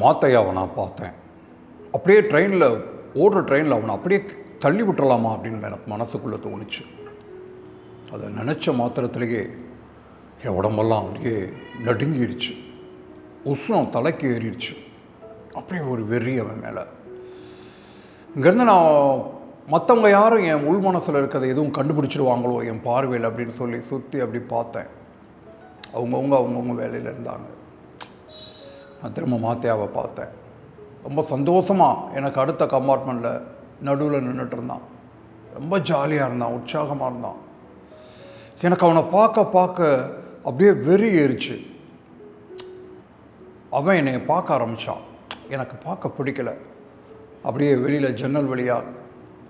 மாத்தையாவை நான் பார்த்தேன். அப்படியே ட்ரெயினில் ஓடுற ட்ரெயினில் அவனை அப்படியே தள்ளி விட்டுறலாமா அப்படின்னு எனக்கு மனசுக்குள்ளே தோணுச்சு. அதை நினச்ச மாத்திரத்திலேயே என் உடம்பெல்லாம் அப்படியே நடுங்கிடுச்சு. உஷ்ணம் தலைக்கு ஏறிடுச்சு. அப்படியே ஒரு வெறி அவன் மேலே. இங்கேருந்து நான் மற்றவங்க யாரும் என் உள் மனசில் இருக்கிறத எதுவும் கண்டுபிடிச்சிடுவாங்களோ என் பார்வையில் அப்படின்னு சொல்லி சுற்றி அப்படி பார்த்தேன். அவங்கவுங்க அவங்கவுங்க வேலையில் இருந்தாங்க. நான் திரும்ப மாத்தியாவை பார்த்தேன். ரொம்ப சந்தோஷமாக எனக்கு அடுத்த கம்பார்ட்மெண்ட்டில் நடுவில் நின்றுட்டு இருந்தான். ரொம்ப ஜாலியாக இருந்தான் உற்சாகமாக இருந்தான். எனக்கு அவனை பார்க்க பார்க்க அப்படியே வெறி ஏறிச்சு. அவன் என்னை பார்க்க ஆரம்பித்தான் எனக்கு பார்க்க பிடிக்கல. அப்படியே வெளியில் ஜன்னல் வழியாக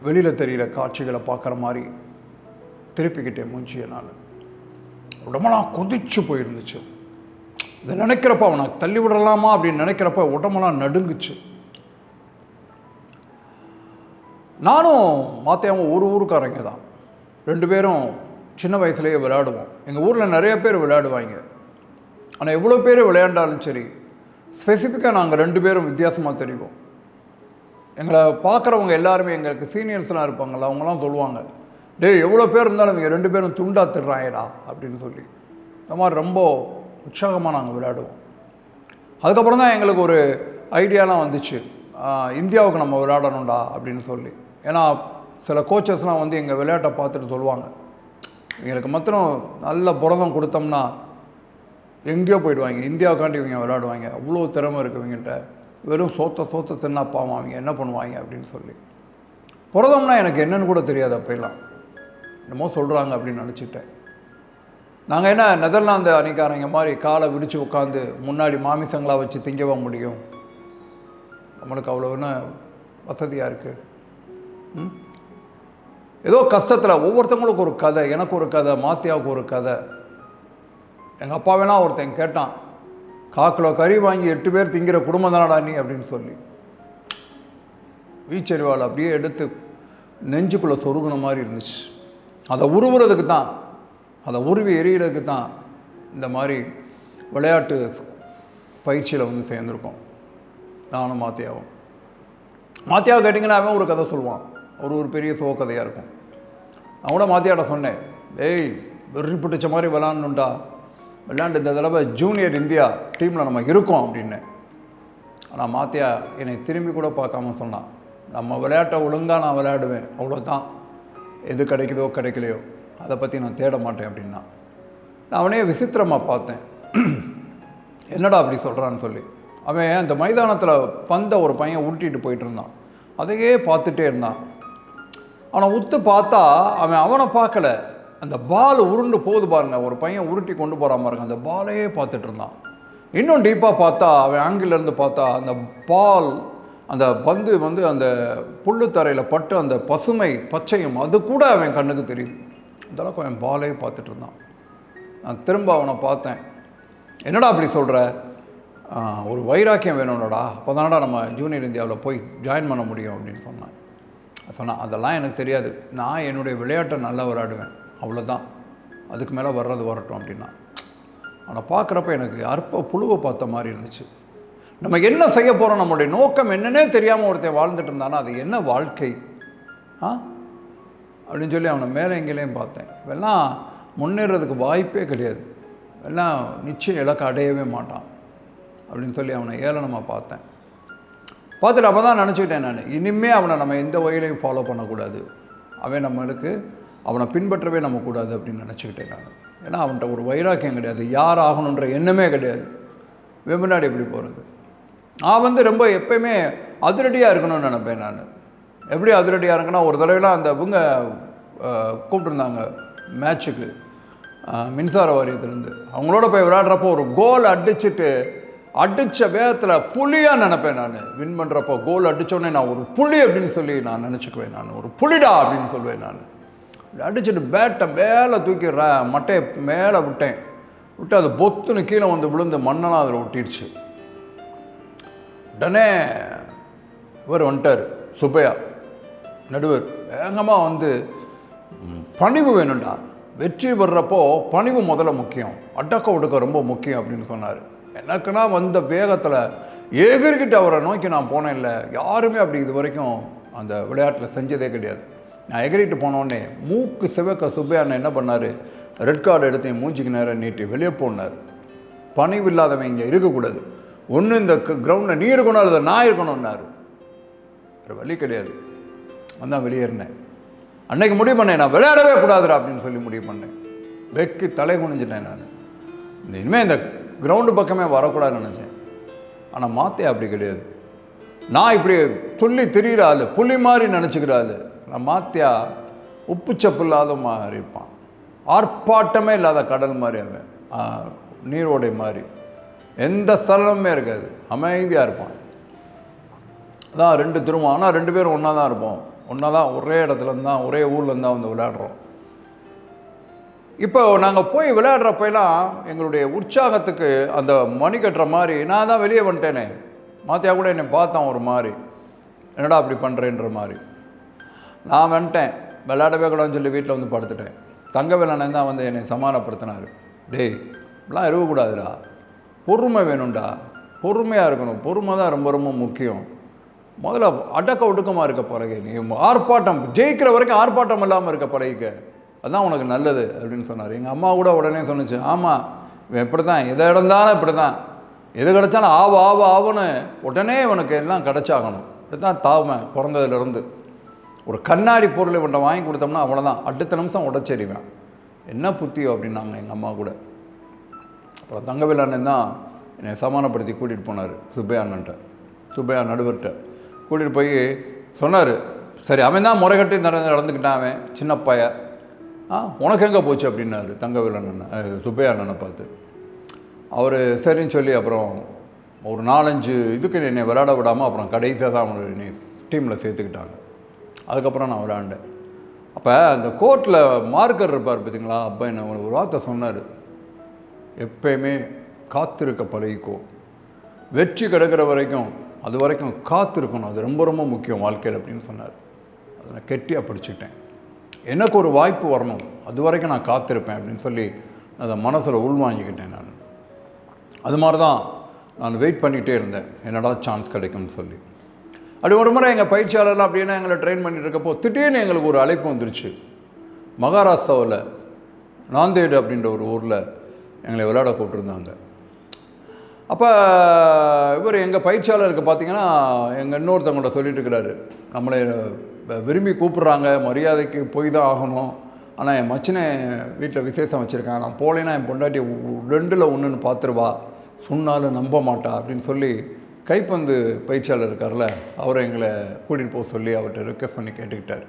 வெளியில் தெரிகிற காட்சிகளை பார்க்குற மாதிரி திருப்பிக்கிட்டேன் மூஞ்சியை நான். உடம்பெல்லாம் கொதிச்சு போயிருந்துச்சு. இதை நினைக்கிறப்ப அவனை தள்ளி விடலாமா அப்படின்னு நினைக்கிறப்ப உடம்பெல்லாம் நடுங்குச்சு. நானும் மாத்தையாவும் ஒரு ஊருக்காரங்க தான். ரெண்டு பேரும் சின்ன வயசுலேயே விளையாடுவோம். எங்கள் ஊரில் நிறைய பேர் விளையாடுவாங்க. ஆனால் எவ்வளோ பேர் விளையாண்டாலும் சரி ஸ்பெசிஃபிக்காக நாங்கள் ரெண்டு பேரும் வித்தியாசமாக தெரிவோம். எங்களை பார்க்குறவங்க எல்லாருமே எங்களுக்கு சீனியர்ஸ்லாம் இருப்பாங்கள்ல அவங்களாம் சொல்லுவாங்க டேய் எவ்வளோ பேர் இருந்தாலும் இவங்க ரெண்டு பேரும் துண்டா திடுறாங்கடா அப்படின்னு சொல்லி. இந்த மாதிரி ரொம்ப உற்சாகமாக நாங்கள் விளையாடுவோம். அதுக்கப்புறம் தான் எங்களுக்கு ஒரு ஐடியாலாம் வந்துச்சு. இந்தியாவுக்கு நம்ம விளையாடணும்டா அப்படின்னு சொல்லி. ஏன்னா சில கோச்சஸ்லாம் வந்து எங்கள் விளையாட்டை பார்த்துட்டு சொல்லுவாங்க. எங்களுக்கு மாத்திரம் நல்ல புரதம் கொடுத்தோம்னா எங்கேயோ போயிடுவாங்க. இந்தியாவுக்காண்டி இவங்க விளையாடுவாங்க. அவ்வளோ திறமை இருக்கு இவங்கள்ட்ட வெறும் சோத்த சோத்த தின்னா பாவம் அவங்க என்ன பண்ணுவாங்க அப்படின்னு சொல்லி. புரதம்னா எனக்கு என்னன்னு கூட தெரியாது அப்போல்லாம் என்னமோ சொல்கிறாங்க அப்படின்னு நினச்சிட்டேன் நாங்கள் என்ன நெதர்லாந்து அணிக்காரங்க மாதிரி காலை விரித்து உட்காந்து முன்னாடி மாமிசங்களாக வச்சு திங்கவா முடியும்? நம்மளுக்கு அவ்வளோன்னு வசதியாக இருக்குது ம்? ஏதோ கஷ்டத்தில் ஒவ்வொருத்தவங்களுக்கு ஒரு கதை எனக்கு ஒரு கதை மாத்தியாவுக்கு ஒரு கதை. எங்கள் அப்பா வேணா ஒருத்தன் கேட்டான் காக்கிலோ கறி வாங்கி எட்டு பேர் திங்கிற குடும்பம் தானடா நீ? அப்படின்னு சொல்லி. வீச்சரிவாள் அப்படியே எடுத்து நெஞ்சுக்குள்ளே சொருகுன மாதிரி இருந்துச்சு. அதை உருவுறதுக்கு தான் அதை உருவி எறிகிறதுக்கு தான் இந்த மாதிரி விளையாட்டு பயிற்சியில் வந்து சேர்ந்துருக்கோம். நானும் மாத்தியாவும். மாத்தியாவை கேட்டிங்கன்னா அவன் ஒரு கதை சொல்லுவான். ஒரு ஒரு பெரிய கதையாக இருக்கும். நான் கூட மாத்தியாட்ட சொன்னேன். ஏய் வெறி பிடிச்ச மாதிரி விளாட்ணுண்டா விளாண்டு இந்த தடவை ஜூனியர் இந்தியா டீமில் நம்ம இருக்கோம் அப்படின்னு ஆனால் மாத்தியா என்னை திரும்பி கூட பார்க்காம சொன்னான். நம்ம விளையாட்டை ஒழுங்காக நான் விளையாடுவேன். அவ்வளோதான் எது கிடைக்குதோ கிடைக்கலையோ. அதை பற்றி நான் தேட மாட்டேன் அப்படின்னா. நான் அவனே விசித்திரமாக பார்த்தேன். என்னடா அப்படி சொல்கிறான்னு சொல்லி. அவன் அந்த மைதானத்தில் பந்தை ஒரு பையன் உருட்டிட்டு போயிட்டு இருந்தான். அதையே பார்த்துட்டே இருந்தான். அவனை உத்து பார்த்தா அவன் அவனை பார்க்கல. அந்த பால் உருண்டு போகுது பாருங்க. ஒரு பையன் உருட்டி கொண்டு போகிறான் பாருங்க. அந்த பாலையே பார்த்துட்டு இருந்தான். இன்னும் டீப்பாக பார்த்தா அவன் ஆங்கிலேருந்து பார்த்தா அந்த பால் அந்த பந்து வந்து அந்த புல்லு தரையில் பட்டு அந்த பசுமை பச்சையும் அது கூட அவன் கண்ணுக்கு தெரியுது. அந்த அளவுக்கு அவன் பாலே பார்த்துட்டு இருந்தான். நான் திரும்ப அவனை பார்த்தேன். என்னடா அப்படி சொல்கிற ஒரு வைராக்கியம் வேணும்டா அப்போ தானடா நம்ம ஜூனியர் இந்தியாவில் போய் ஜாயின் பண்ண முடியும் அப்படின்னு சொன்னான். சொன்னான் அதெல்லாம் எனக்கு தெரியாது. நான் என்னுடைய விளையாட்டை நல்லா விளையாடுவேன். அவ்வளோதான் அதுக்கு மேலே வர்றது வரட்டும் அப்படின்னா. அவனை பார்க்குறப்ப எனக்கு அற்ப புழுவை பார்த்த மாதிரி இருந்துச்சு. நம்ம என்ன செய்ய போகிறோம் நம்மளுடைய நோக்கம் என்னன்னே தெரியாமல் ஒருத்தன் வாழ்ந்துட்டு இருந்தானா? அது என்ன வாழ்க்கை? ஆ? அப்படின்னு சொல்லி அவனை மேலே எங்கேயும் பார்த்தேன். இவெல்லாம் முன்னேறதுக்கு வாய்ப்பே கிடையாது. எல்லாம் நிச்சயம் இலக்கை அடையவே மாட்டான் அப்படின்னு சொல்லி அவனை ஏளனமாக பார்த்தேன். பார்த்துட்டு அப்போ தான் நினச்சிக்கிட்டேன் நான். இனிமே அவனை நம்ம எந்த வகையிலையும் ஃபாலோ பண்ணக்கூடாது. அவன் நம்மளுக்கு அவனை பின்பற்றவே நம்ம கூடாது அப்படின்னு நினச்சிக்கிட்டேன் நான். ஏன்னா அவன்கிட்ட ஒரு வைராக்கியம் கிடையாது. யார் ஆகணுன்ற எண்ணமே கிடையாது. வெம்பினாடி எப்படி போகிறது நான் வந்து ரொம்ப எப்பயுமே அதிரடியாக இருக்கணும்னு நினப்பேன் நான். எப்படி அதிரடியாக இருக்குன்னா ஒரு தடவைலாம் அந்த இவங்க கூப்பிட்டுருந்தாங்க மேட்ச்சுக்கு மின்சார வாரியத்திலேருந்து. அவங்களோட போய் விளையாடுறப்போ ஒரு கோல் அடிச்சுட்டு அடித்த வேகத்தில் புலியாக நினப்பேன் நான். வின் பண்ணுறப்போ கோல் அடித்தோடனே நான் ஒரு புலி அப்படின்னு சொல்லி நான் நினச்சிக்குவேன் நான். ஒரு புலிடா அப்படின்னு சொல்லுவேன் நான். அடிச்சுட்டு பேட்டை மேலே தூக்கி மட்டையை மேலே விட்டேன். விட்டு அது பொத்துன்னு கீழே வந்து விழுந்து மண்ணெல்லாம் அதில் ஒட்டிடுச்சு. உடனே இவர் வந்துட்டார் சுப்பையா. நடுவர் வேகமாக வந்து பணிவு வேணும்டா. வெற்றி பெறப்போ பணிவு முதல்ல முக்கியம். அடக்க ஒடுக்க ரொம்ப முக்கியம் அப்படின்னு சொன்னார். எனக்குன்னா வந்த வேகத்தில் ஏகர்கிட்ட அவரை நோக்கி நான் போனேன் இல்லை. யாருமே அப்படி இது வரைக்கும் அந்த விளையாட்டில் செஞ்சதே கிடையாது. நான் எகிரிட்டு போனோடனே மூக்கு சிவக்க சுப்பையான என்ன பண்ணார்? ரெட் கார்டு எடுத்து என் மூஞ்சிக்கு நேரம் நீட்டி வெளியே போனார். பணிவு இல்லாதவன் இங்கே இருக்கக்கூடாது. ஒன்று இந்த கிரவுண்டில் நீ இருக்கணும் அல்லது நான் இருக்கணும்னாரு. வேறு வழி கிடையாது. வந்தான் வெளியேறினேன். அன்னைக்கு முடிவு பண்ணேன் நான் விளையாடவே கூடாதுடா அப்படின்னு சொல்லி முடிவு பண்ணேன். வெக்கி தலை குனிஞ்சிட்டேன் நான். இந்த இனிமேல் இந்த கிரவுண்டு பக்கமே வரக்கூடாதுன்னு நினச்சேன். ஆனால் மாத்தே அப்படி கிடையாது. நான் இப்படி துள்ளி திரியிற ஆள் புள்ளி மாதிரி நினச்சிக்கிற ஆள் நான் மாத்தியா உப்புச்சப்பு இல்லாத மாதிரி இருப்பான். ஆர்ப்பாட்டமே இல்லாத கடல் மாதிரி அவன். நீரோடை மாதிரி. எந்த சலனமே இருக்காது. அமைதியாக இருப்பான். அதான் ரெண்டு திரும்ப ஆனால் ரெண்டு பேரும் ஒன்றா தான் இருப்போம். ஒன்றா தான் ஒரே இடத்துல தான் ஒரே ஊர்லேருந்து தான் வந்து விளையாடுறோம். இப்போ நாங்கள் போய் விளையாடுறப்பெல்லாம் எங்களுடைய உற்சாகத்துக்கு அந்த மணி கட்டுற மாதிரி நான் தான் வெளியே வந்துட்டேனே. மாத்தியா கூட என்னை பார்த்தான் ஒரு மாதிரி. என்னடா அப்படி பண்ணுறேன்ற மாதிரி. நான் வந்துட்டேன். விளையாடவே கூடாதுன்னு சொல்லி வீட்டில் வந்து படுத்துட்டேன். தங்க வேலண்ணன் தான் வந்து என்னை சமாதானப்படுத்தினார். டேய் இப்படிலாம் இருக்கக்கூடாதுடா. பொறுமை வேணும்டா. பொறுமையாக இருக்கணும். பொறுமை தான் ரொம்ப ரொம்ப முக்கியம். முதல்ல அடக்க ஒடுக்கமாக இருக்க பழகு. நீ ஆர்ப்பாட்டம் ஜெயிக்கிற வரைக்கும் ஆர்ப்பாட்டம் இல்லாமல் இருக்க பழகிக்க. அதுதான் உனக்கு நல்லது அப்படின்னு சொன்னார். எங்கள் அம்மா கூட உடனே சொன்னுச்சு ஆமாம் இவன் இப்படி தான் எதை இடந்தாலும் இப்படி தான் எது கிடைச்சாலும் ஆவ ஆவ ஆவன்னு உடனே இவனுக்கு எல்லாம் கிடச்சாகணும். இப்படி தான் தாவன் பிறந்ததுலேருந்து. ஒரு கண்ணாடி பொருள் இவன்ட்ட வாங்கி கொடுத்தோம்னா அவ்வளோதான் அடுத்த நிமிஷம் உடச்செறிவேன். என்ன புத்தியோ? அப்படின்னாங்க எங்கள் அம்மா கூட. அப்புறம் தங்கவேல் அண்ணன் தான் என்னை சமாதானப்படுத்தி கூட்டிகிட்டு போனார் சுப்பையா அண்ணன்ட்ட. சுப்பையா நடுவர்கிட்ட கூட்டிகிட்டு போய் சொன்னார். சரி அவன் தான் முறைகட்டி நடந்து நடந்துக்கிட்டான் அவன் சின்ன பைய ஆ உனக்கு எங்கே போச்சு அப்படின்னாரு தங்கவேல் அண்ணன் சுப்பையா அண்ணனை பார்த்து. அவர் சரின்னு சொல்லி அப்புறம் ஒரு நாலஞ்சு இதுக்கு என்னை விளையாட விடாமல் அப்புறம் கடைசியாக தான் அவனை என்னை டீமில் சேர்த்துக்கிட்டாங்க. அதுக்கப்புறம் நான் விளையாண்டேன். அப்போ அந்த கோர்ட்டில் மார்க்கர் இருப்பார் பார்த்தீங்களா அப்போ என்ன ஒரு வார்த்தை சொன்னார். எப்பயுமே காத்திருக்க பழகிக்கோ. வெற்றி கிடக்கிற வரைக்கும் அது வரைக்கும் காத்திருக்கணும். அது ரொம்ப ரொம்ப முக்கியம் வாழ்க்கையில் அப்படின்னு சொன்னார். அதை நான் கெட்டியாக பிடிச்சிக்கிட்டேன். எனக்கு ஒரு வாய்ப்பு வரணும். அது வரைக்கும் நான் காத்திருப்பேன் அப்படின்னு சொல்லி அதை மனசில் உள்வாங்கிக்கிட்டேன் நான். அது மாதிரி தான் நான் வெயிட் பண்ணிகிட்டே இருந்தேன். என்னடா சான்ஸ் கிடைக்கும்னு சொல்லி. அப்படி ஒரு முறை எங்கள் பயிற்சியாளர்லாம் அப்படின்னா எங்களை ட்ரெயின் பண்ணிட்டு இருக்கப்போ திடீர்னு எங்களுக்கு ஒரு அழைப்பு வந்துருச்சு. மகாராஷ்டிராவில் நாந்தேடு அப்படின்ற ஒரு ஊரில் எங்களை விளையாட கூப்பிட்டுருந்தாங்க. அப்போ இவர் எங்கள் பயிற்சியாளருக்கு பார்த்தீங்கன்னா எங்கள் இன்னொருத்தவங்கள்ட சொல்லிட்டு இருக்கிறாரு நம்மளை விரும்பி கூப்பிட்றாங்க மரியாதைக்கு போய் தான் ஆகணும். ஆனால் என் மச்சினை வீட்டில் விசேஷம் வச்சுருக்காங்க நான் போலேன்னா என் பொண்டாட்டி உ- ரெண்டில் ஒன்றுன்னு பார்த்துருவா சொன்னாலும் நம்ப மாட்டா அப்படின்னு சொல்லி கைப்பந்து பயிற்சியாளர் இருக்கார்ல அவரை எங்களை கூட்டிகிட்டு போக சொல்லி அவர்கிட்ட ரெக்வஸ்ட் பண்ணி கேட்டுக்கிட்டார்.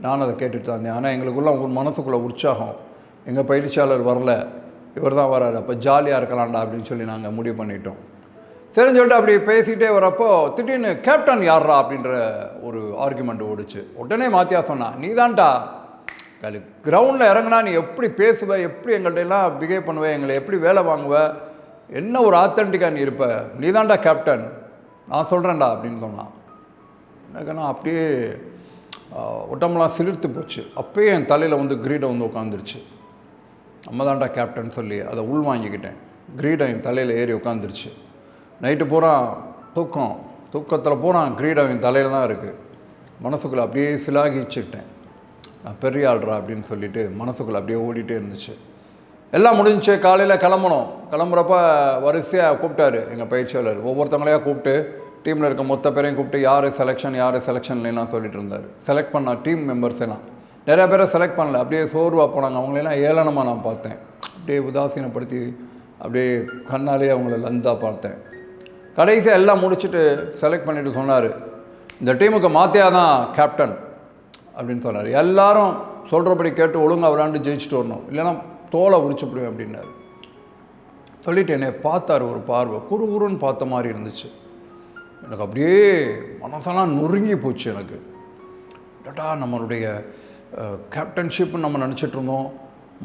நான் அதை கேட்டுட்டு தான் இருந்தேன். ஆனால் எங்களுக்குள்ள மனசுக்குள்ளே உற்சாகம். எங்கள் பயிற்சியாளர் வரல. இவர் தான் வராரு. அப்போ ஜாலியாக இருக்கலாம்டா அப்படின்னு சொல்லி நாங்கள் முடிவு பண்ணிட்டோம். சரின்னு சொல்லிட்டு அப்படி பேசிகிட்டே வரப்போ திடீர்னு கேப்டன் யார்ரா அப்படின்ற ஒரு ஆர்குமெண்ட் ஓடுச்சு. உடனே மாத்தியா சொன்னான் நீ தான்டா கலு கிரவுண்டில் இறங்குனா நீ எப்படி பேசுவ? எப்படி எங்கள்கிட்டலாம் பிஹேவ் பண்ணுவ? எங்களை எப்படி வேலை வாங்குவ? என்ன ஒரு ஆத்தென்டிக்காக நீ இருப்ப? நீ தான்டா கேப்டன் நான் சொல்கிறேன்டா அப்படின்னு சொன்னான். எனக்குன்னா அப்படியே உடம்புலாம் உடம்பெல்லாம் சிலிர்த்து போச்சு. அப்பயே என் தலையில் வந்து கிரீடை வந்து உட்காந்துருச்சு நம்ம தான்டா கேப்டன் சொல்லி அதை உள்வாங்கிக்கிட்டேன். கிரீடம் என் தலையில் ஏறி உட்காந்துருச்சு நைட்டு பூரா தூக்கம். தூக்கத்தில் பூரா கிரீடம் என் தலையில் தான் இருக்குது மனசுக்குள்ளே அப்படியே சிலாகிச்சுக்கிட்டேன். நான் பெரிய ஆள்றா அப்படின்னு சொல்லிட்டு மனசுக்குள்ளே அப்படியே ஓடிட்டே இருந்துச்சு. எல்லாம் முடிஞ்சு காலையில் கிளம்பணும். கிளம்புறப்ப வரிசையாக கூப்பிட்டாரு எங்கள் பயிற்சியாளர். ஒவ்வொருத்தவங்களையாக கூப்பிட்டு டீமில் இருக்க மொத்த பேரையும் கூப்பிட்டு யார் செலெக்ஷன் யார் செலெக்ஷன்லாம் சொல்லிட்டு இருந்தார். செலக்ட் பண்ண டீம் மெம்பர்ஸ் எல்லாம். நிறையா பேரை செலக்ட் பண்ணல. அப்படியே சோர்வாக போனாங்க. அவங்களெல்லாம் ஏளனமாக நான் பார்த்தேன். அப்படியே உதாசீனப்படுத்தி அப்படியே கண்ணாலே அவங்கள லந்தாக பார்த்தேன். கடைசியாக எல்லாம் முடிச்சுட்டு செலக்ட் பண்ணிட்டு சொன்னார் இந்த டீமுக்கு மாத்தியா தான் கேப்டன் அப்படின்னு சொன்னார். எல்லாரும் சொல்கிறபடி கேட்டு ஒழுங்காக விளாண்டு ஜெயிச்சுட்டு வரணும். இல்லைன்னா தோலை உரிச்சுப்பிடுவேன் அப்படின்னாரு. சொல்லிட்டு என்னை பார்த்தாரு ஒரு பார்வை. குறு குறுன்னு பார்த்த மாதிரி இருந்துச்சு. எனக்கு அப்படியே மனசெல்லாம் நொறுங்கி போச்சு எனக்கு. டட்டா நம்மளுடைய கேப்டன்ஷிப்னு நம்ம நினச்சிட்டு இருந்தோம்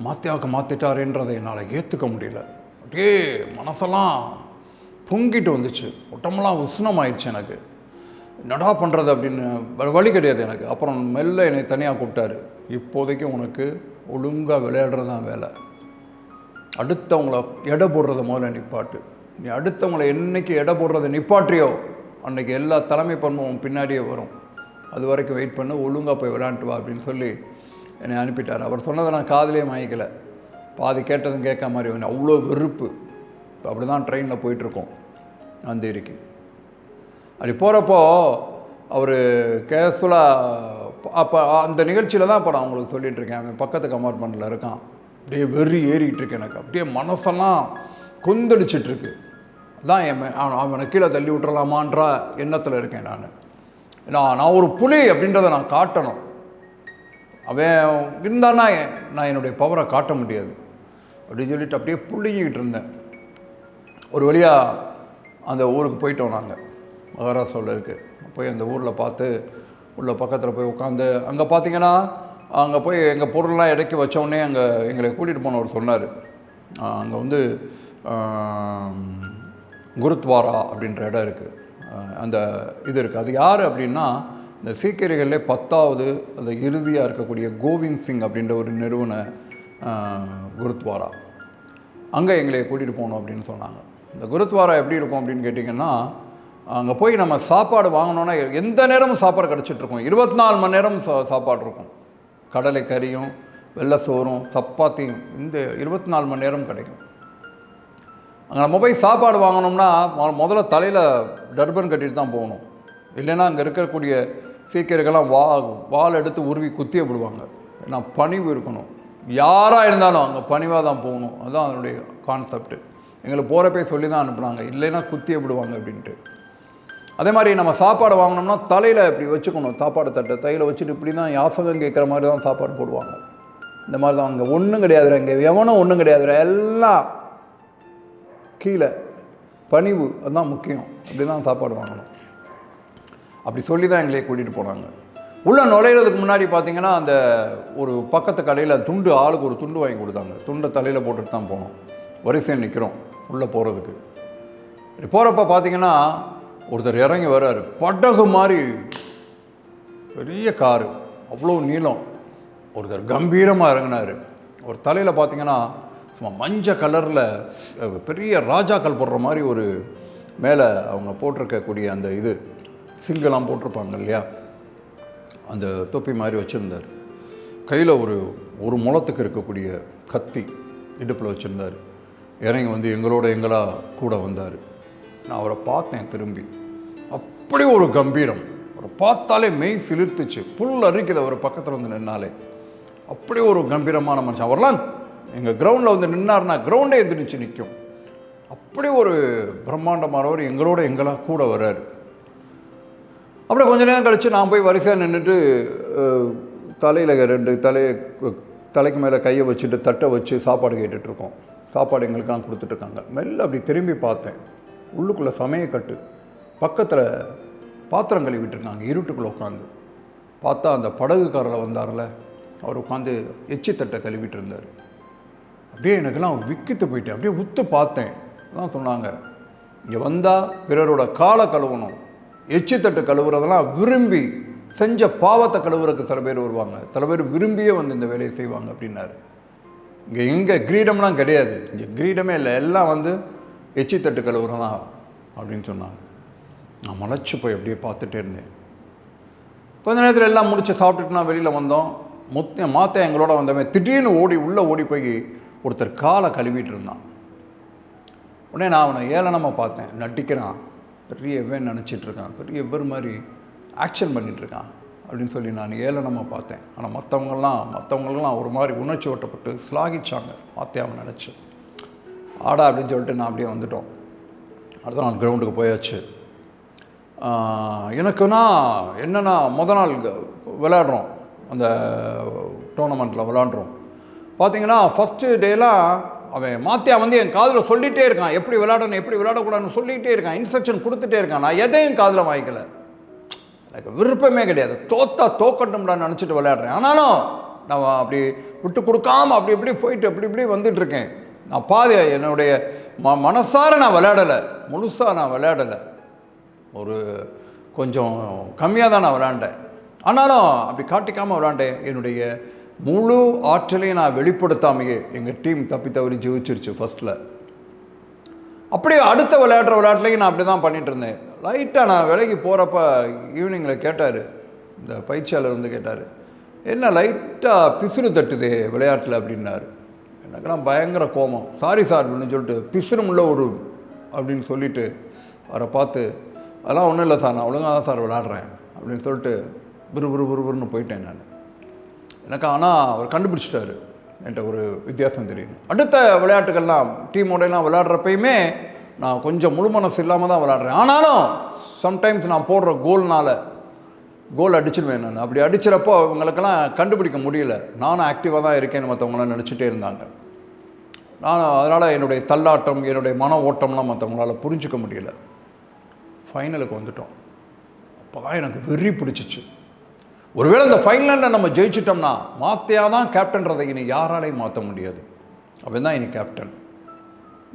மாத்தியாவுக்கு மாற்றிட்டாருன்றதை என்னால் ஏற்றுக்க முடியல. அப்படியே மனசெல்லாம் பொங்கிட்டு வந்துச்சு. உடம்பெல்லாம் உஷ்ணமாயிடுச்சு எனக்கு. என்னடா பண்ணுறது அப்படின்னு வ- வழி கிடையாது எனக்கு. அப்புறம் மெல்ல என்னை தனியாக கூப்பிட்டாரு. இப்போதைக்கு உனக்கு ஒழுங்காக விளையாடுறது தான் வேலை. அடுத்தவங்கள எடை போடுறத முதல்ல நிப்பாட்டு நீ அடுத்தவங்களை என்னைக்கு எடை போடுறத நிப்பாட்டியோ அன்றைக்கி எல்லா தலைமை பண்பும் பின்னாடியே வரும். அது வரைக்கும் வெயிட் பண்ண ஒழுங்காக போய் விளையாண்டு வா அப்படின்னு சொல்லி என்னை அனுப்பிட்டார். அவர் சொன்னதை நான் காதலே வாங்கிக்கல பாதி கேட்டதும் கேட்க மாதிரி ஒன்று அவ்வளோ வெறுப்பு. அப்படி தான் ட்ரெயினில் போயிட்டுருக்கோம் நந்தேரிக்கு. அப்படி போகிறப்போ அவர் கேஷுவலாக அப்போ அந்த நிகழ்ச்சியில் தான் இப்போ நான் உங்களுக்கு சொல்லிகிட்ருக்கேன் இருக்கேன். அவன் பக்கத்து கம்பார்ட்மெண்ட்டில் இருக்கான். அப்படியே வெறி ஏறிக்கிட்டு இருக்கு எனக்கு. அப்படியே மனசெல்லாம் கொந்தளிச்சிட்ருக்கு தான் அதான் என் அவன் அவனை கீழே தள்ளி விட்டுறலாமான்ற எண்ணத்தில் இருக்கேன் நான். நான் நான் ஒரு புலி அப்படின்றத நான் காட்டணும். அவன் இருந்தான்னா நான் என்னுடைய பவரை காட்ட முடியாது. அப்படின்னு சொல்லிட்டு அப்படியே புள்ளிங்கிட்டு இருந்தேன். ஒரு வழியாக அந்த ஊருக்கு போயிட்டோம் நாங்கள் மகாராஷ்டிராவில் இருக்குது போய் அந்த ஊரில் பார்த்து உள்ள பக்கத்தில் போய் உட்காந்து அங்கே பார்த்தீங்கன்னா அங்கே போய் எங்கள் பொருள்லாம் இடைக்கி வச்சோடனே அங்கே எங்களை கூட்டிகிட்டு போனவர் சொன்னார். அங்கே வந்து குருத்வாரா அப்படின்ற இடம் இருக்குது அந்த இது இருக்குது அது யார் அப்படின்னா இந்த சீக்கியர்களே பத்தாவது அந்த இறுதியாக இருக்கக்கூடிய கோவிந்த் சிங் அப்படின்ற ஒரு நிறுவன குருத்வாரா. அங்கே எங்களை கூட்டிகிட்டு போகணும் அப்படின்னு சொன்னாங்க. இந்த குருத்வாரா எப்படி இருக்கும் அப்படின்னு கேட்டிங்கன்னா அங்கே போய் நம்ம சாப்பாடு வாங்கினோன்னா எந்த நேரமும் சாப்பாடு கிடச்சிட்ருக்கோம் இருபத்தி நாலு மணி நேரம் சா சாப்பாடு இருக்கும். கடலை கறியும் வெள்ளை சோறும் சப்பாத்தியும் இந்த இருபத்தி நாலு மணி நேரம் கிடைக்கும். அங்கே நம்ம போய் சாப்பாடு வாங்கினோம்னா மொ- முதல்ல தலையில் டர்பன் கட்டிட்டு தான் போகணும். இல்லைன்னா அங்கே இருக்கக்கூடிய சீக்கியர்கள்லாம் வா வால் எடுத்து உருவி குத்திய விடுவாங்க. ஏன்னா பணிவு இருக்கணும். யாராக இருந்தாலும் அங்கே பணிவாக தான் போகணும். அதுதான் அதனுடைய கான்செப்ட் எங்களை போகிறப்பே சொல்லி தான் அனுப்புனாங்க. இல்லைன்னா குத்திய விடுவாங்க அப்படின்ட்டு. அதே மாதிரி நம்ம சாப்பாடு வாங்கினோம்னா தலையில் இப்படி வச்சுக்கணும். சாப்பாடு தட்டை தையில் வச்சுட்டு இப்படி தான் யாசகம் கேட்குற மாதிரி தான் சாப்பாடு போடுவாங்க. இந்த மாதிரி தான் அங்கே ஒன்றும் கிடையாதுல இங்கே. எவனும் ஒன்றும் கிடையாதுல எல்லாம் கீழே பணிவு அதுதான் முக்கியம். அப்படி தான் சாப்பாடு வாங்கணும். அப்படி சொல்லி தான் எங்களை கூட்டிகிட்டு போனாங்க. உள்ளே நுழையிறதுக்கு முன்னாடி பார்த்தீங்கன்னா அந்த ஒரு பக்கத்து கடையில் துண்டு ஆளுக்கு ஒரு துண்டு வாங்கி கொடுத்தாங்க. துண்டை தலையில் போட்டுட்டு தான் போனோம். வரிசையில் நிற்கிறோம் உள்ளே போகிறதுக்கு இப்படி போகிறப்ப பார்த்தீங்கன்னா ஒருத்தர் இறங்கி வர்றாரு. படகு மாதிரி பெரிய காரு. அவ்வளோ நீளம். ஒருத்தர் கம்பீரமாக இறங்கினார். ஒரு தலையில் பார்த்தீங்கன்னா சும்மா மஞ்சள் கலரில் பெரிய ராஜாக்கள் போடுற மாதிரி ஒரு மேலே அவங்க போட்டிருக்கக்கூடிய அந்த இது சிங்கெல்லாம் போட்டிருப்பாங்க இல்லையா? அந்த தொப்பி மாதிரி வச்சுருந்தார். கையில் ஒரு ஒரு முளத்துக்கு இருக்கக்கூடிய கத்தி இடுப்பில் வச்சுருந்தார். இறங்கி வந்து எங்களோட எங்களா கூட வந்தார். நான் அவரை பார்த்தேன் திரும்பி. அப்படி ஒரு கம்பீரம். அவரை பார்த்தாலே மெய் சிலிர்த்துச்சு. புல் அரிக்குது அவர் பக்கத்தில் வந்து நின்னாலே. அப்படி ஒரு கம்பீரமான மனுஷன். அவர்லாம் எங்கள் கிரவுண்டில் வந்து நின்னார்னா கிரவுண்டே எழுந்திரிச்சு நிற்கும் அப்படி ஒரு பிரம்மாண்டமானவர் எங்களோட எங்களா கூட வர்றார். அப்புறம் கொஞ்ச நேரம் கழித்து நான் போய் வரிசையாக நின்றுட்டு தலையில் ரெண்டு தலையை தலைக்கு மேலே கையை வச்சுட்டு தட்டை வச்சு சாப்பாடு கேட்டுட்ருக்கோம். சாப்பாடு எங்களுக்கெல்லாம் கொடுத்துட்ருக்காங்க. மெல்ல அப்படி திரும்பி பார்த்தேன். உள்ளுக்குள்ளே சமயக்கட்டு பக்கத்தில் பாத்திரம் கழுவிட்டுருக்காங்க இருட்டுக்குள்ளே உட்காந்து பார்த்தா அந்த படகுக்காரில் வந்தார்ல அவர் உட்காந்து எச்சி தட்டை கழுவிட்டு இருந்தார். அப்படியே எனக்கெல்லாம் விக்கித்து போயிட்டேன் அப்படியே உத்து பார்த்தேன். தான் சொன்னாங்க இங்கே வந்தால் பிறரோட காலை கழுவணும். எச்சித்தட்டு கழுவுறதெல்லாம் விரும்பி செஞ்ச பாவத்தை கழுவுறதுக்கு சில பேர் வருவாங்க. சில பேர் விரும்பியே வந்து இந்த வேலையை செய்வாங்க அப்படின்னாரு. இங்கே எங்கே கிரீடம்லாம் கிடையாது. இங்கே கிரீடமே இல்லை. எல்லாம் வந்து எச்சித்தட்டு கழுவுறதா அப்படின்னு சொன்னாங்க. நான் மலைச்சு போய் அப்படியே பார்த்துட்டே இருந்தேன். கொஞ்ச நேரத்தில் எல்லாம் முடிச்சு சாப்பிட்டுட்டு நான் வெளியில் வந்தோம். மொத்த மாத்த எங்களோட வந்தவன். திடீர்னு ஓடி உள்ளே ஓடி போய் ஒருத்தர் காலை கழுவிட்டு இருந்தான். உடனே நான் அவனை ஏளனமாக பார்த்தேன். நட்டிக்கிறான் பெரிய எவன் நினச்சிட்டு இருக்கான். பெரிய இவர் மாதிரி ஆக்ஷன் பண்ணிகிட்ருக்கான் அப்படின்னு சொல்லி நான் ஏளனமாக பார்த்தேன். ஆனால் மற்றவங்கெல்லாம் மற்றவங்களுக்கெல்லாம் ஒரு மாதிரி உணர்ச்சி ஓட்டப்பட்டு ஸ்லாகிச்சாங்க மாத்தே அவன் நினச்சி. ஆடா அப்படின்னு சொல்லிட்டு நான் அப்படியே வந்துட்டோம். அடுத்த நாள் கிரவுண்டுக்கு போயாச்சு. எனக்குன்னா என்னென்னா முத நாள் விளையாடுறோம். அந்த டோர்னமெண்ட்டில் விளாண்டுறோம் பார்த்தீங்கன்னா ஃபஸ்ட்டு டேலாம் அவன் மாத்தியா வந்து என் காதில் சொல்லிகிட்டே இருக்கான். எப்படி விளாடணும் எப்படி விளாடக்கூடாதுன்னு சொல்லிகிட்டே இருக்கான். இன்ஸ்ட்ரக்ஷன் கொடுத்துட்டே இருக்கான். நான் எதையும் காதில் வாங்கிக்கல. எனக்கு விருப்பமே கிடையாது. தோத்தா தோக்கட்டும்டா நினச்சிட்டு விளையாடுறேன். ஆனாலும் நான் அப்படி விட்டு கொடுக்காம அப்படி இப்படி போயிட்டு அப்படி இப்படி வந்துட்டு இருக்கேன் நான் பாதி என்னுடைய ம மனசார நான் விளையாடலை. முழுசாக நான் விளையாடலை. ஒரு கொஞ்சம் கம்மியாக தான் நான் விளாண்டேன் ஆனாலும் அப்படி காட்டிக்காமல் விளாண்டேன் என்னுடைய முழு ஆற்றலையும் நான் வெளிப்படுத்தாமையே எங்கள் டீம் தப்பி தவறி ஜெயிச்சிருச்சு ஃபஸ்ட்டில் அப்படியே அடுத்த விளையாடுற விளையாட்டுலையும் நான் அப்படி தான் பண்ணிகிட்டு இருந்தேன் லைட்டாக நான் விலைக்கு போகிறப்ப ஈவினிங்கில் கேட்டார். இந்த பயிற்சியாளர் வந்து கேட்டார் என்ன லைட்டாக பிசுறு தட்டுதே விளையாட்டில்? அப்படின்னாரு. எனக்கெல்லாம் பயங்கர கோபம். சாரி சார் அப்படின்னு சொல்லிட்டு பிசுறு உள்ள ஒரு அப்படின்னு சொல்லிட்டு அவரை பார்த்து அதெல்லாம் ஒன்றும் இல்லை சார் நான் ஒழுங்காக தான் சார் விளையாடுறேன் அப்படின்னு சொல்லிட்டு புரு புரு விறுவிறுன்னு போயிட்டேன் நான். எனக்கு ஆனால் அவர் கண்டுபிடிச்சிட்டாரு. என்கிட்ட ஒரு வித்தியாசம் தெரியும் அடுத்த விளையாட்டுகள்லாம் டீமோடையெல்லாம் விளையாடுறப்பயுமே நான் கொஞ்சம் முழு மனசு இல்லாமல் தான் விளையாடுறேன். ஆனாலும் சம்டைம்ஸ் நான் போடுற கோல்னால் கோல் அடிச்சிடுவேன் நான். அப்படி அடிச்சிடப்போ இவங்களுக்கெல்லாம் கண்டுபிடிக்க முடியல. நானும் ஆக்டிவாக தான் இருக்கேன்னு மற்றவங்களாம் நினச்சிட்டே இருந்தாங்க. நான் அதனால் என்னுடைய தள்ளாட்டம் என்னுடைய மன ஓட்டம்லாம் மற்றவங்களால புரிஞ்சிக்க முடியல. ஃபைனலுக்கு வந்துட்டோம். அப்போ தான் எனக்கு வெறி பிடிச்சிச்சு. ஒருவேளை இந்த ஃபைனலில் நம்ம ஜெயிச்சிட்டோம்னா மாத்தையாக தான் கேப்டன்றதை இனி யாராலையும் மாற்ற முடியாது. அவன் தான் இனி கேப்டன்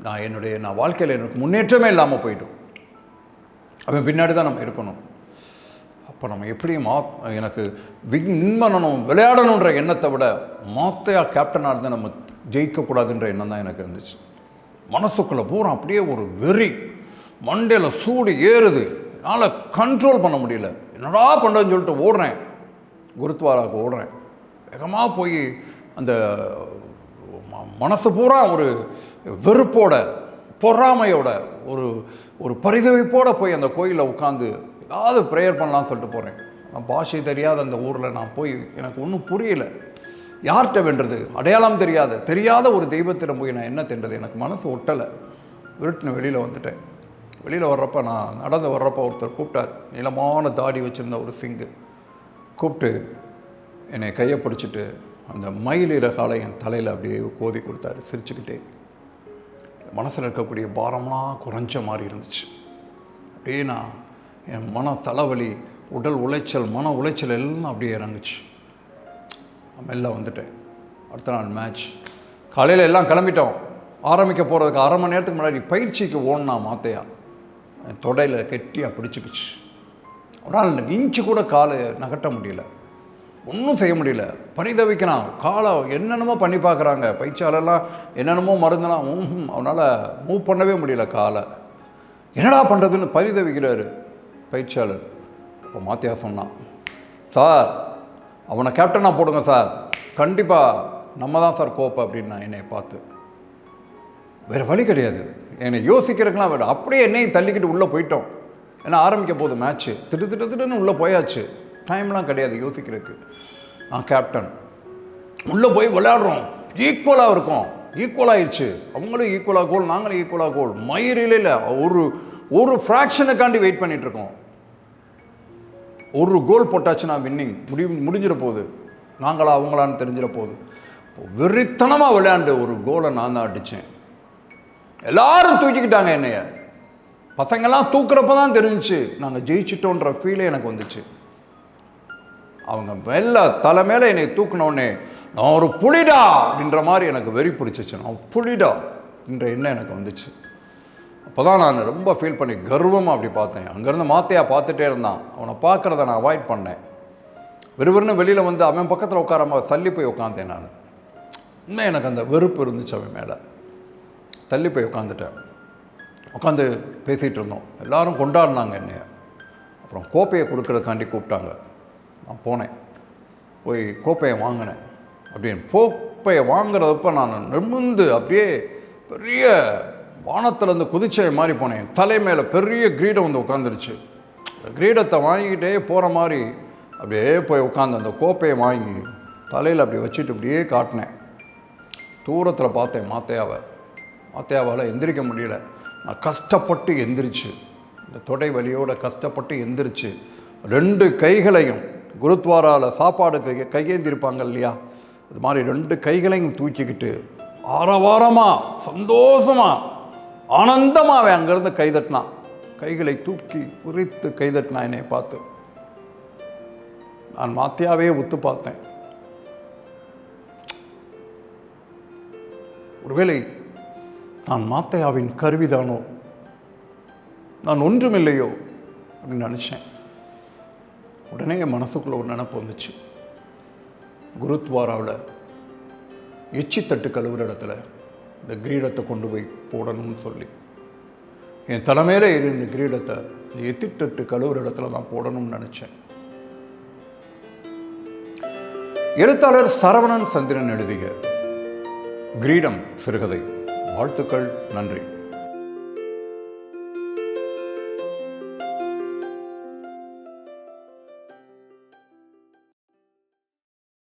நான் என்னுடைய நான் வாழ்க்கையில் எனக்கு முன்னேற்றமே இல்லாமல் போயிட்டோம் அவன் பின்னாடி தான் நம்ம இருக்கணும். அப்போ நம்ம எப்படி மா எனக்கு வின் பண்ணணும் விளையாடணுன்ற எண்ணத்தை விட மாத்தையாக கேப்டனாக இருந்து நம்ம ஜெயிக்கக்கூடாதுன்ற எண்ணம் தான் எனக்கு இருந்துச்சு. மனசுக்குள்ளே பூரா அப்படியே ஒரு வெறி மண்டையில் சூடு ஏறுது. என்னால் கண்ட்ரோல் பண்ண முடியல. என்னடா பண்ணுறதுன்னு சொல்லிட்டு ஓடுறேன். குருத்வாராவுக்கு ஓடுறேன். வேகமாக போய் அந்த ம- மனசு பூரா ஒரு வெறுப்போட பொறாமையோட ஒரு ஒரு பரிதவிப்போடு போய் அந்த கோயிலில் உட்காந்து ஏதாவது ப்ரேயர் பண்ணலாம்னு சொல்லிட்டு போகிறேன் நான் பாஷை தெரியாத அந்த ஊரில் நான் போய் எனக்கு ஒன்றும் புரியலை. யார்கிட்ட வென்றது? அடையாளம் தெரியாத தெரியாத ஒரு தெய்வத்திடம் போய் நான் என்ன தென்றது? எனக்கு மனசு ஒட்டலை. விருட்டுன்னு வெளியில் வந்துட்டேன். வெளியில் வர்றப்ப நான் நடந்து வர்றப்ப ஒருத்தர் கூப்பிட்டார். நீளமான தாடி வச்சுருந்த ஒரு சிங்கு. கூப்பிட்டு என்னை கையை பிடிச்சிட்டு அந்த மயில் இறகாலை என் தலையில் அப்படியே கோதி கொடுத்தாரு சிரிச்சுக்கிட்டே. மனசில் இருக்கக்கூடிய பாரம்லாம் குறைஞ்ச மாதிரி இருந்துச்சு. அப்படியே நான் என் மன தலைவலி உடல் உளைச்சல் மன உளைச்சல் எல்லாம் அப்படியே இறங்குச்சு. மெல்ல வந்துட்டேன். அடுத்த நாள் மேட்ச் காலையில் எல்லாம் கிளம்பிட்டோம். ஆரம்பிக்க போகிறதுக்கு அரை மணி நேரத்துக்கு முன்னாடி பயிற்சிக்கு ஓடனா மாத்தையா? என் தொடையில் கெட்டியாக பிடிச்சிக்கிச்சு. அவனால் இன்ச்சு கூட காலை நகட்ட முடியல. ஒன்றும் செய்ய முடியல. பரிதவிக்கிறான். காலை என்னென்னமோ பண்ணி பார்க்குறாங்க. பயிற்சியாளெல்லாம் என்னென்னமோ மருந்தெல்லாம் ஊஹும் அவனால் மூவ் பண்ணவே முடியல காலை. என்னடா பண்ணுறதுன்னு பரிதவிக்கிறாரு பயிற்சியாளர். இப்போ மாத்தியா சொன்னான் சார் அவனை கேப்டனாக போடுங்க சார். கண்டிப்பாக நம்ம தான் சார் கோப்பை அப்படின்னா என்னை பார்த்து. வேறு வழி கிடையாது. என்னை யோசிக்கிறதுக்கெலாம் வேறு அப்படியே என்னையும் தள்ளிக்கிட்டு உள்ளே போயிட்டோம். ஏன்னா ஆரம்பிக்க போகுது மேட்ச்சு திட்டு திட்டு திட்டுன்னு உள்ளே போயாச்சு. டைம்லாம் கிடையாது யோசிக்கிறதுக்கு. நான் கேப்டன் உள்ளே போய் விளையாடுறோம். ஈக்குவலாக இருக்கும். ஈக்குவலாகிடுச்சு அவங்களும் ஈக்குவலாக கோல் நாங்களும் ஈக்குவலாக கோல் மயிரில் இல்லை. ஒரு ஒரு ஃப்ராக்ஷனுக்காண்டி வெயிட் பண்ணிட்டு இருக்கோம். ஒரு கோல் போட்டாச்சுன்னா வின்னிங் முடி முடிஞ்சிட போகுது நாங்களா அவங்களான்னு தெரிஞ்சிட போகுது வெறித்தனமாக விளையாண்டு ஒரு கோலை நான் தான் அடித்தேன் எல்லாரும் தூக்கிக்கிட்டாங்க என்னைய. பசங்கெல்லாம் தூக்குறப்ப தான் தெரிஞ்சுச்சு. நாங்கள் ஜெயிச்சிட்டோன்ற ஃபீலே எனக்கு வந்துச்சு. அவங்க மெல்ல தலை மேலே என்னை தூக்கினோடனே நான் ஒரு புலிடா! அப்படின்ற மாதிரி எனக்கு வெறி பிடிச்சிச்சு. நான் புலிடா! என்ற எண்ணம் எனக்கு வந்துச்சு. அப்போ தான் நான் ரொம்ப ஃபீல் பண்ணி கர்வமாக அப்படி பார்த்தேன். அங்கேருந்து மாத்தையா பார்த்துட்டே இருந்தான். அவனை பார்க்குறத நான் அவாய்ட் பண்ணேன். விறுவிறுன்னு வெளியில் வந்து அவன் பக்கத்தில் உட்காராம தள்ளி போய் உட்காந்தேன் நான். இன்னும் எனக்கு அந்த வெறுப்பு இருந்துச்சு அவன் மேலே. தள்ளி போய் உட்காந்துட்டேன் உட்காந்து பேசிகிட்டு இருந்தோம். எல்லாரும் கொண்டாடினாங்க என்னைய. அப்புறம் கோப்பையை கொடுக்கறதுக்காண்டி கூப்பிட்டாங்க. நான் போனேன். போய் கோப்பையை வாங்கினேன். அப்படின்னு கோப்பையை வாங்குறதப்ப நான் நிமிர்ந்து அப்படியே பெரிய வானத்துலேருந்து குதிச்சை மாதிரி போனேன். தலை மேலே பெரிய கிரீடம் வந்து உட்காந்துருச்சு அந்த கிரீடத்தை வாங்கிக்கிட்டே போகிற மாதிரி அப்படியே போய் உட்காந்து அந்த கோப்பையை வாங்கி தலையில் அப்படி வச்சுட்டு அப்படியே காட்டினேன். தூரத்தில் பார்த்தேன் மாத்தையாவை. மாத்தையாவால் எந்திரிக்க முடியல. நான் கஷ்டப்பட்டு எந்திரிச்சு இந்த தொடை வலியோட கஷ்டப்பட்டு எந்திரிச்சு ரெண்டு கைகளையும் குருத்வாராவில் சாப்பாடு கை கையேந்திருப்பாங்க இல்லையா? அது மாதிரி ரெண்டு கைகளையும் தூக்கிக்கிட்டு ஆரவாரமாக சந்தோஷமா ஆனந்தமாக அவன் அங்கேருந்து கைதட்டினான் கைகளை தூக்கி குறித்து கைதட்டினான் என்னை பார்த்து. நான் மாத்தியாவே ஒத்து பார்த்தேன். ஒருவேளை நான் மாத்தையாவின் கருவிதானோ? நான் ஒன்றுமில்லையோ? அப்படின்னு நினச்சேன். உடனே என் மனசுக்குள்ளே ஒரு நினப்பு வந்துச்சு. குருத்வாராவில் எச்சித்தட்டு கழுவுற இடத்துல இந்த கிரீடத்தை கொண்டு போய் போடணும்னு சொல்லி. என் தலைமையில் இருந்த கிரீடத்தை எத்தித்தட்டு கழுவுற இடத்துல தான் போடணும்னு நினச்சேன். எழுத்தாளர் சரவணன் சந்திரன் எழுதிய கிரீடம் சிறுகதை. வாழ்த்துக்கள் நன்றி.